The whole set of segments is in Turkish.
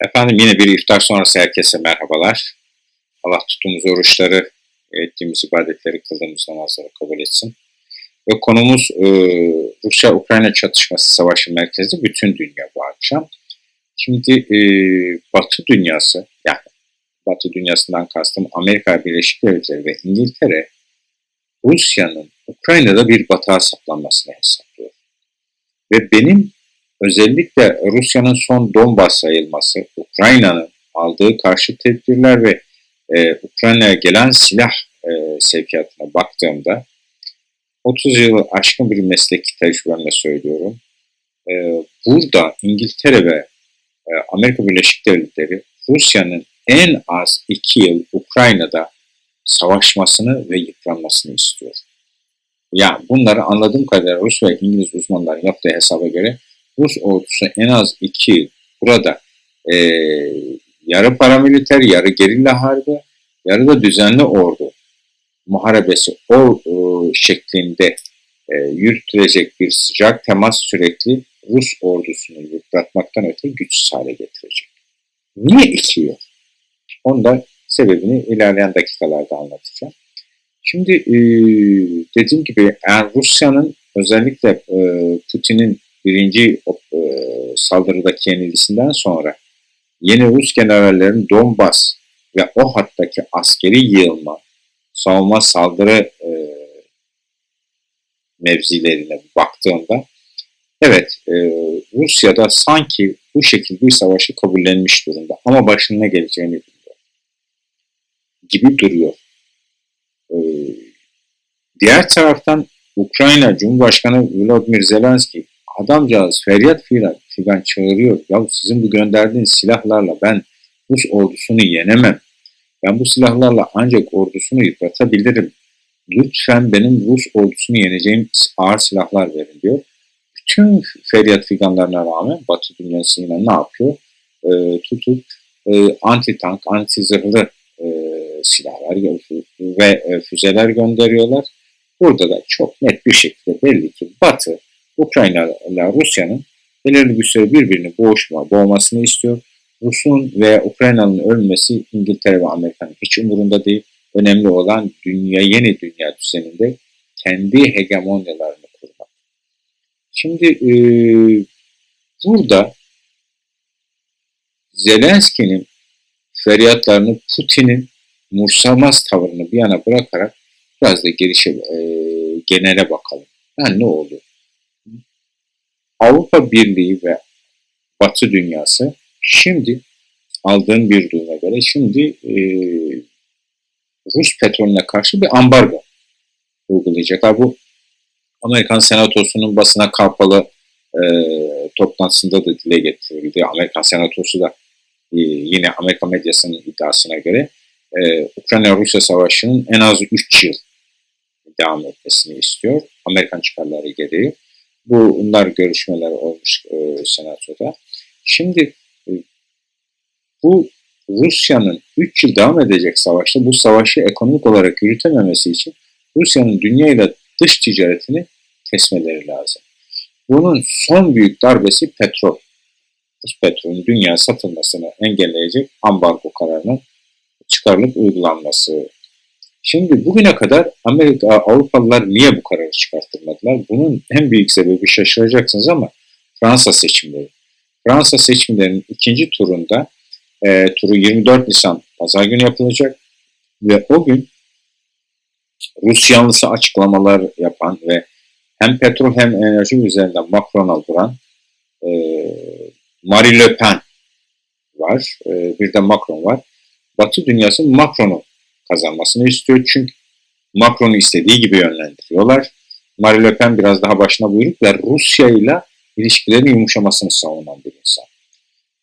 Efendim yine bir iftar sonrası herkese merhabalar. Allah tuttuğumuz oruçları, ettiğimiz ibadetleri, kıldığımız namazları kabul etsin. Ve konumuz e, Rusya-Ukrayna çatışması savaşı merkezi bütün dünya bu akşam. Şimdi e, Batı dünyası, yani Batı dünyasından kastım Amerika Birleşik Devletleri ve İngiltere, Rusya'nın Ukrayna'da bir batağa saplanmasını hesaplıyor. Ve benim Özellikle Rusya'nın son Donbas sayılması, Ukrayna'nın aldığı karşı tedbirler ve e, Ukrayna'ya gelen silah e, sevkiyatına baktığımda 30 yılı aşkın bir mesleki tecrübemle söylüyorum. E, burada İngiltere ve e, Amerika Birleşik Devletleri Rusya'nın en az 2 yıl Ukrayna'da savaşmasını ve yıpranmasını istiyor. Ya bunları anladığım kadarıyla Rus ve İngiliz uzmanların yaptığı hesaba göre Rus ordusu en az iki burada e, yarı paramiliter, yarı gerilla harbi, yarı da düzenli ordu muharebesi o e, şeklinde e, yürütülecek bir sıcak temas sürekli Rus ordusunu yıpratmaktan öte güçsüz hale getirecek. Niye iki yıl? Onda sebebini ilerleyen dakikalarda anlatacağım. Şimdi e, dediğim gibi eğer Rusya'nın özellikle e, Putin'in birinci e, saldırıdaki yenilgisinden sonra yeni Rus generallerin Donbas ve o hattaki askeri yığılma, savunma saldırı e, mevzilerine baktığımda evet e, Rusya'da sanki bu şekilde bir savaşı kabullenmiş durumda ama başına ne geleceğini bilmiyor gibi duruyor. E, diğer taraftan Ukrayna Cumhurbaşkanı Volodymyr Zelenski Adamcağız feryat filan, filan çağırıyor. Ya sizin bu gönderdiğiniz silahlarla ben Rus ordusunu yenemem. Ben bu silahlarla ancak ordusunu yıpratabilirim. Lütfen benim Rus ordusunu yeneceğim ağır silahlar verin diyor. Bütün feryat figanlarına rağmen Batı dünyası yine ne yapıyor? E, tutup e, anti tank, anti zırhlı e, silahlar ve e, füzeler gönderiyorlar. Burada da çok net bir şekilde belli ki Batı Ukrayna ile Rusya'nın belirli süre birbirini boğuşma, boğmasını istiyor. Rus'un ve Ukrayna'nın ölmesi İngiltere ve Amerika'nın hiç umurunda değil. Önemli olan dünya, yeni dünya düzeninde kendi hegemonyalarını kurmak. Şimdi e, burada Zelenski'nin feryatlarını Putin'in mursamaz tavrını bir yana bırakarak biraz da gelişe, e, genele bakalım. Yani ne oldu? Avrupa Birliği ve Batı dünyası şimdi aldığın bir duyuma göre şimdi e, Rus petrolüne karşı bir ambargo uygulayacaklar. Bu Amerikan Senatosu'nun basına kapalı e, toplantısında da dile getirildi. Amerikan Senatosu da e, yine Amerika medyasının iddiasına göre e, Ukrayna-Rusya savaşının en az 3 yıl devam etmesini istiyor. Amerikan çıkarları gereği. Bunlar görüşmeler olmuş e, senatoda. Şimdi e, bu Rusya'nın 3 yıl devam edecek savaşta bu savaşı ekonomik olarak yürütememesi için Rusya'nın dünyayla dış ticaretini kesmeleri lazım. Bunun son büyük darbesi petrol. Rus petrolün dünya satılmasını engelleyecek ambargo kararının çıkarılıp uygulanması Şimdi bugüne kadar Amerika, Avrupalılar niye bu kararı çıkarttırmadılar? Bunun en büyük sebebi şaşıracaksınız ama Fransa seçimleri. Fransa seçimlerinin ikinci turunda e, turu 24 Nisan pazar günü yapılacak ve o gün Rus yanlısı açıklamalar yapan ve hem petrol hem enerji üzerinden Macron'a duran e, Marie Le Pen var, e, bir de Macron var. Batı dünyası Macron'u kazanmasını istiyor. Çünkü Macron'u istediği gibi yönlendiriyorlar. Marie Le Pen biraz daha başına buyruk ve Rusya ile ilişkilerin yumuşamasını savunan bir insan.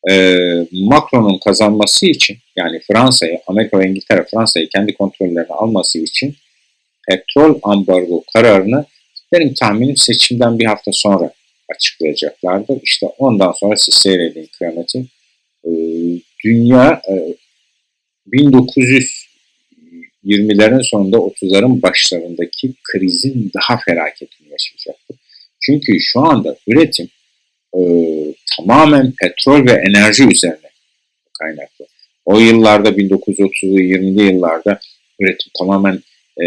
Ee, Macron'un kazanması için yani Fransa'yı, Amerika ve İngiltere Fransa'yı kendi kontrollerine alması için petrol ambargo kararını benim tahminim seçimden bir hafta sonra açıklayacaklardır. İşte ondan sonra siz seyredin kıyameti. Ee, dünya e, 1900 20'lerin sonunda 30'ların başlarındaki krizin daha felaketini yaşayacaktır. Çünkü şu anda üretim e, tamamen petrol ve enerji üzerine kaynaklı. O yıllarda 1930'lu 20'li yıllarda üretim tamamen e,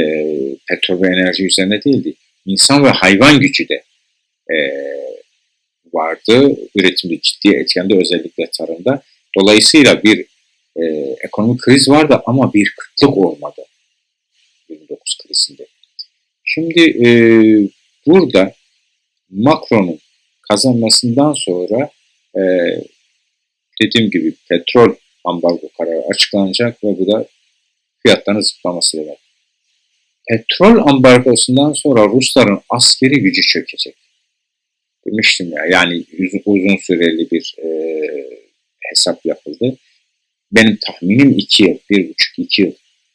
petrol ve enerji üzerine değildi. İnsan ve hayvan gücü de e, vardı. Üretimde ciddi etkende özellikle tarımda. Dolayısıyla bir e, ekonomik kriz vardı ama bir kıtlık olmadı 29 krizinde. Şimdi e, burada Macron'un kazanmasından sonra e, dediğim gibi petrol ambargo kararı açıklanacak ve bu da fiyatların zıplaması demek. Petrol ambargosundan sonra Rusların askeri gücü çökecek. Demiştim ya yani uzun süreli bir e, hesap yapıldı. Benim tahminim iki yıl, bir buçuk iki yıl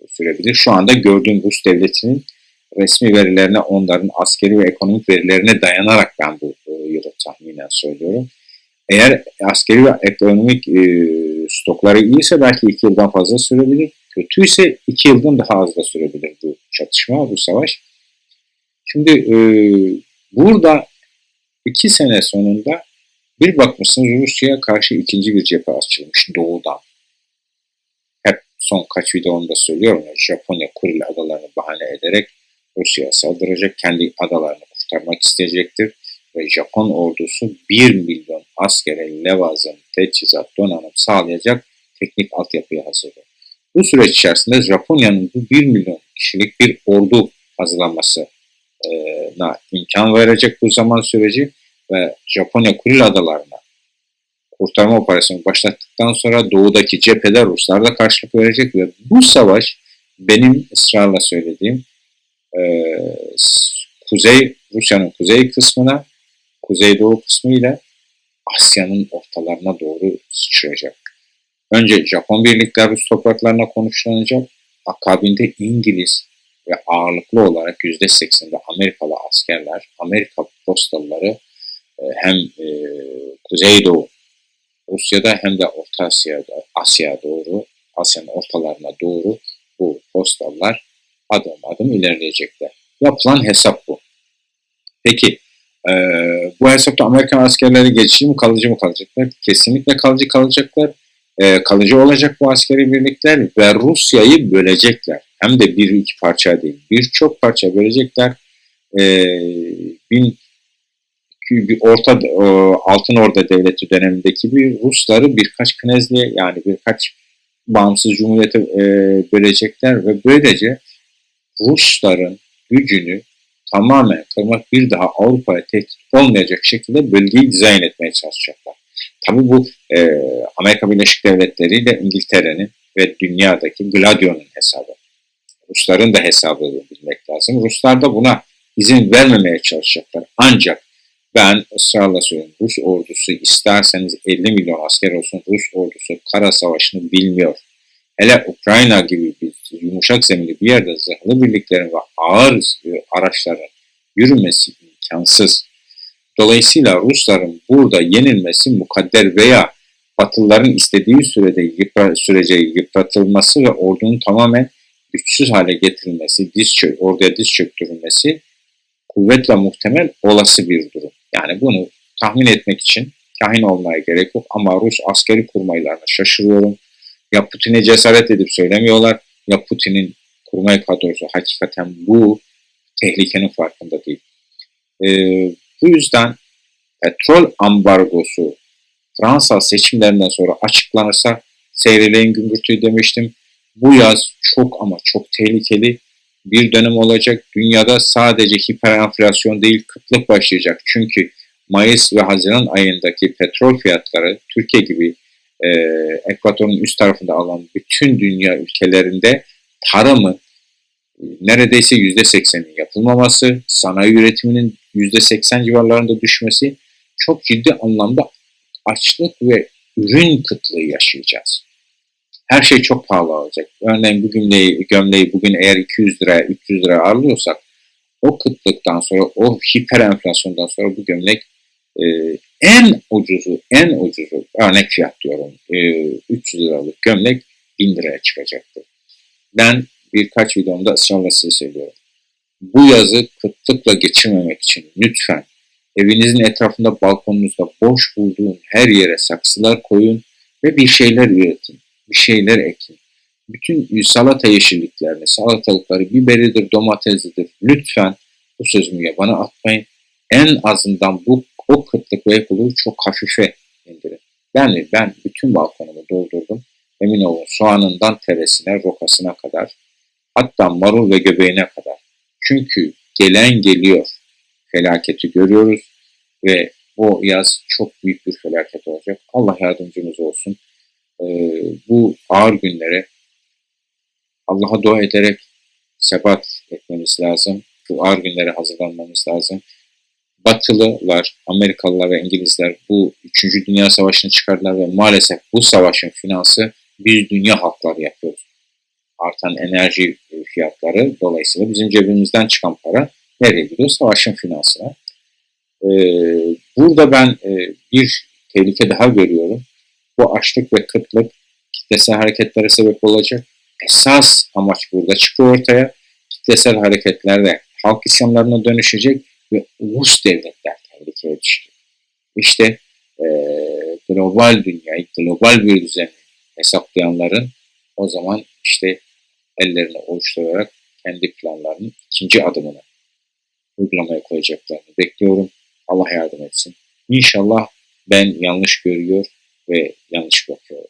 sürebilir. Şu anda gördüğüm Rus devletinin resmi verilerine, onların askeri ve ekonomik verilerine dayanarak ben bu e, yılı tahminen söylüyorum. Eğer askeri ve ekonomik e, stokları iyiyse belki iki yıldan fazla sürebilir. Kötüyse iki yıldan daha az da sürebilir bu çatışma, bu savaş. Şimdi e, burada iki sene sonunda bir bakmışsınız Rusya'ya karşı ikinci bir cephe açılmış doğudan. Son kaç videomda söylüyorum ya Japonya Kuril adalarını bahane ederek Rusya'ya saldıracak, kendi adalarını kurtarmak isteyecektir ve Japon ordusu 1 milyon askere levazım, teçhizat, donanım sağlayacak teknik altyapıya hazırlıyor. Bu süreç içerisinde Japonya'nın bu 1 milyon kişilik bir ordu hazırlanmasına imkan verecek bu zaman süreci ve Japonya Kuril Adalarına kurtarma operasyonu başlattıktan sonra doğudaki cephede Ruslar da karşılık verecek ve bu savaş benim ısrarla söylediğim e, kuzey Rusya'nın kuzey kısmına kuzeydoğu kısmı ile Asya'nın ortalarına doğru sıçrayacak. Önce Japon birlikler Rus topraklarına konuşlanacak. Akabinde İngiliz ve ağırlıklı olarak %80'de Amerikalı askerler, Amerika postalıları e, hem e, Kuzeydoğu Rusya'da hem de Orta Asya'da, Asya doğru, Asya'nın ortalarına doğru bu postallar adım adım ilerleyecekler. Yapılan hesap bu. Peki e, bu hesapta Amerikan askerleri geçici mi kalıcı mı kalacaklar? Kesinlikle kalıcı kalacaklar. E, kalıcı olacak bu askeri birlikler ve Rusya'yı bölecekler. Hem de bir iki parça değil, birçok parça bölecekler. E, bir orta e, Altın Orda Devleti dönemindeki bir Rusları birkaç knezliğe yani birkaç bağımsız cumhuriyete bölecekler ve böylece Rusların gücünü tamamen kırmak bir daha Avrupa'ya tehdit olmayacak şekilde bölgeyi dizayn etmeye çalışacaklar. Tabii bu e, Amerika Birleşik Devletleri ile İngiltere'nin ve dünyadaki Gladio'nun hesabı. Rusların da hesabını bilmek lazım. Ruslar da buna izin vermemeye çalışacaklar. Ancak ben ısrarla söylüyorum Rus ordusu isterseniz 50 milyon asker olsun Rus ordusu kara savaşını bilmiyor. Hele Ukrayna gibi bir yumuşak zeminli bir yerde zırhlı birliklerin ve ağır araçların yürümesi imkansız. Dolayısıyla Rusların burada yenilmesi mukadder veya Batılıların istediği sürede yıpra, sürece yıpratılması ve ordunun tamamen güçsüz hale getirilmesi, diz çök, orduya diz çöktürülmesi kuvvetle muhtemel olası bir durum. Yani bunu tahmin etmek için kahin olmaya gerek yok ama Rus askeri kurmaylarına şaşırıyorum. Ya Putin'e cesaret edip söylemiyorlar ya Putin'in kurmay kadrosu hakikaten bu tehlikenin farkında değil. Ee, bu yüzden petrol ambargosu Fransa seçimlerinden sonra açıklanırsa seyreleyin gümbürtüyü demiştim. Bu yaz çok ama çok tehlikeli bir dönem olacak. Dünyada sadece hiperenflasyon değil kıtlık başlayacak. Çünkü Mayıs ve Haziran ayındaki petrol fiyatları Türkiye gibi e, ekvatorun üst tarafında alan bütün dünya ülkelerinde tarımın neredeyse yüzde seksenin yapılmaması, sanayi üretiminin yüzde seksen civarlarında düşmesi çok ciddi anlamda açlık ve ürün kıtlığı yaşayacağız. Her şey çok pahalı olacak. Örneğin bu gömleği, gömleği bugün eğer 200 liraya, 300 liraya ağırlıyorsak o kıtlıktan sonra, o hiper enflasyondan sonra bu gömlek e, en ucuzu, en ucuzu örnek fiyat diyorum e, 300 liralık gömlek 1000 liraya çıkacaktır. Ben birkaç videomda ısrarla size söylüyorum. Bu yazı kıtlıkla geçirmemek için lütfen evinizin etrafında balkonunuzda boş bulduğun her yere saksılar koyun ve bir şeyler üretin, bir şeyler ekin. Bütün salata yeşilliklerini, salatalıkları, biberidir, domatesidir. Lütfen bu sözümü yabana atmayın. En azından bu o kıtlık ve ekoloğu çok hafife indirin. Yani ben bütün balkonumu doldurdum. Emin olun soğanından teresine, rokasına kadar. Hatta marul ve göbeğine kadar. Çünkü gelen geliyor. Felaketi görüyoruz ve o yaz çok büyük bir felaket olacak. Allah yardımcımız olsun. Ee, bu ağır günlere Allah'a dua ederek sebat etmemiz lazım. Bu ağır günlere hazırlanmamız lazım. Batılılar, Amerikalılar ve İngilizler bu 3. Dünya Savaşı'nı çıkardılar ve maalesef bu savaşın finansı biz dünya halkları yapıyoruz. Artan enerji fiyatları dolayısıyla bizim cebimizden çıkan para nereye gidiyor? Savaşın finansına. Ee, burada ben e, bir tehlike daha görüyorum. Bu açlık ve kıtlık kitlesel hareketlere sebep olacak. Esas amaç burada çıkıyor ortaya. Kitlesel hareketlerde halk isyanlarına dönüşecek ve ulus devletler tehlikeye düşecek. İşte e, global dünyayı, global bir düzeni hesaplayanların o zaman işte ellerini oluşturarak kendi planlarının ikinci adımını uygulamaya koyacaklarını bekliyorum. Allah yardım etsin. İnşallah ben yanlış görüyor ve yanlış bakıyorum.